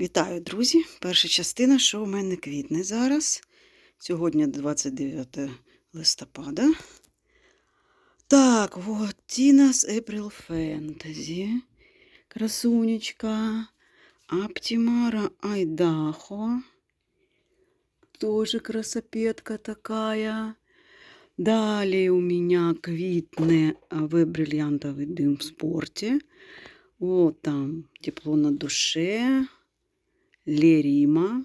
Вітаю, друзі! Перша частина, що у мене квітне зараз. Сьогодні 29 листопада. Так, от Тінас April Fantasy. Красунечка. Аптимара Айдахо. Тоже красопетка такая. Далее у меня квитне в бриллиантовый дым в спорте. Вот там тепло на душе. Лерима.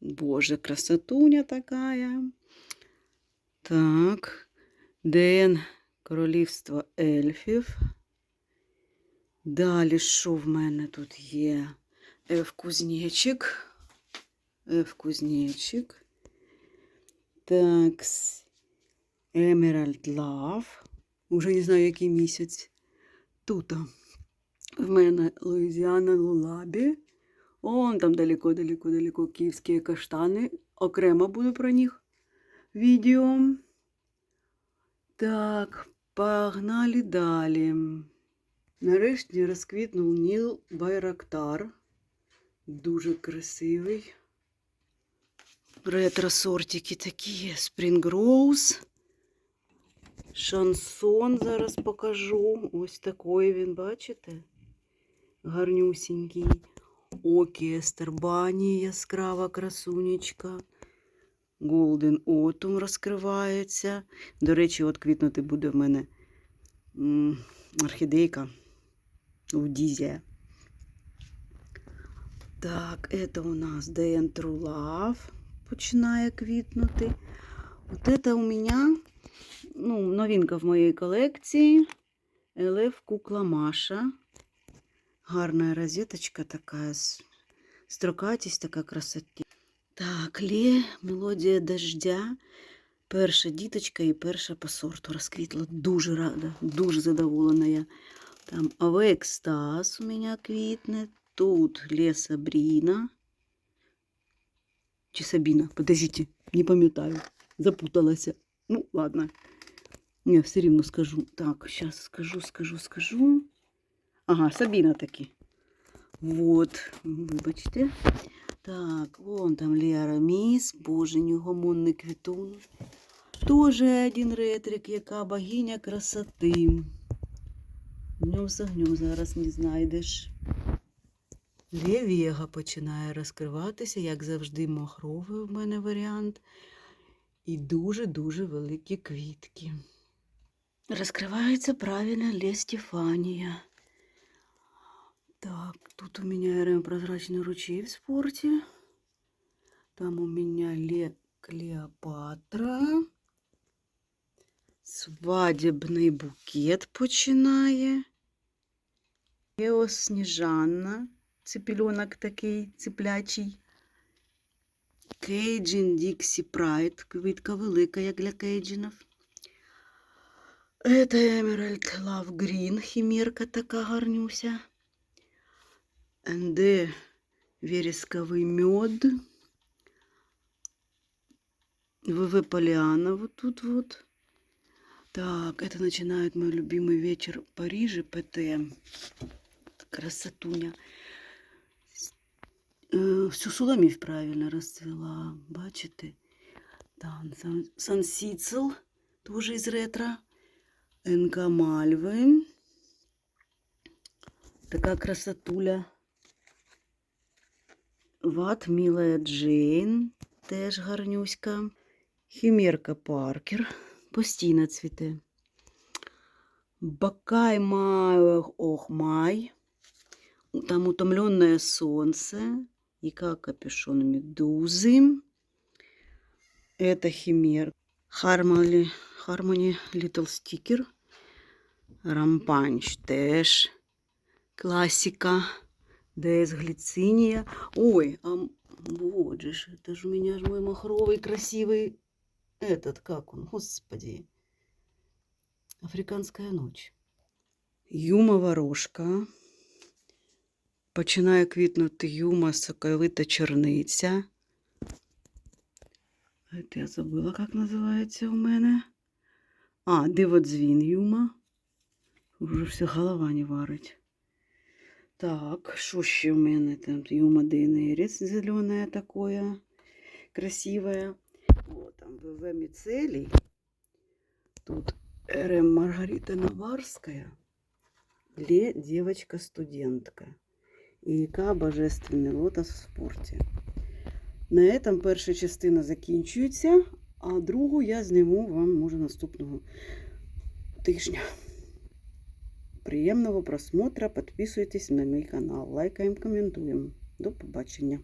Боже, красотуня такая. Так. Ден Королівство ельфів. Далі, що в мене тут є? Ф кузнечик. Ф кузнечик. Так. Emerald Love. Уже не знаю, який місяць. Тут в мене Луїзіана Лулабі. Вон там далеко-далеко-далеко київські каштани. Окремо буду про них відео. Так, погнали далі. Нарешті розквітнув Ніл Байрактар. Дуже красивий. Ретро-сортики такі. Spring Rose. Шансон зараз покажу. Ось такий він, бачите? Гарнюсінький. Окестер Бані, яскрава красунечка. Golden Autumn розкривається. До речі, от квітнути буде в мене орхідейка в Дізі. Так, це у нас DN True Love починає квітнути. От це у мене ну, новинка в моїй колекції. LF Кукла Маша. Гарная розеточка такая, с- строкатість така красоті. Так, Лє, мелодія дождя. Перша діточка і перша по сорту розквітла. Дуже рада, дуже задоволена я. Там Аве Екстаз у мене квітне. Тут Лє Сабріна. Чи Сабіна? Подождите, не пам'ятаю. Запуталася. Ну, ладно. Не, все рівно скажу. Так, зараз скажу, скажу, скажу. Ага, Сабіна таки. Вот, вибачте. Так, вон там Лера Міс, боже, негомонний квітун. Тоже один ретрик, яка богиня красоти. Днем з огнем зараз не знайдеш. Левєга починає розкриватися, як завжди, махровий в мене варіант. І дуже-дуже великі квітки. Розкривається правильно Ле Стефанія. Так, тут у меня РМ прозрачный ручей в спорте. Там у меня Ле Клеопатра. Свадебний букет починає. Ео Сніжанна. Цепельонок такий цеплячий. Кейджин Діксі Прайд. Квітка велика, як для кейджинів. Это Emerald Love Green. Хімерка така гарнюся. НД вересковый мед. ВВ Полиана вот тут вот. Так, это начинает мой любимый вечер в Париже, ПТ. Красотуня. Э, Всю суламів правильно расцвела, бачите? Там Сан- Сицел, тоже из ретро. НК Мальвы. Така красотуля. Ват Мілая Джейн, теж гарнюська. Хімерка Паркер, постійно цвіте. Бакай Май Ох Май. Там утомленное сонце. Яка капюшон медузи. Это химер. Хармони, Хармоні Little Sticker. Рампанч теж. Классика. ДС Глициния. Ой, а м- вот же ж, это же у меня ж мой махровый красивый этот, как он, господи. Африканская ночь. Юма ворожка. Починає квітнути юма соковита черниця. Это я забыла, как називається у мене. А, диводзвін юма. Уже все голова не варить. Так, що ще в мене там? Юма Дейнеріс зеленое такое, красивое. О, там ВВ Мицелий. Тут РМ Маргарита Наварская. Ле девочка-студентка. І ІК Божественний лотос в спорті. На этом перша частина закінчується, а другу я зніму вам може наступного тижня. Приємного просмотра, підписуйтесь на мій канал, лайкаємо, коментуємо. До побачення.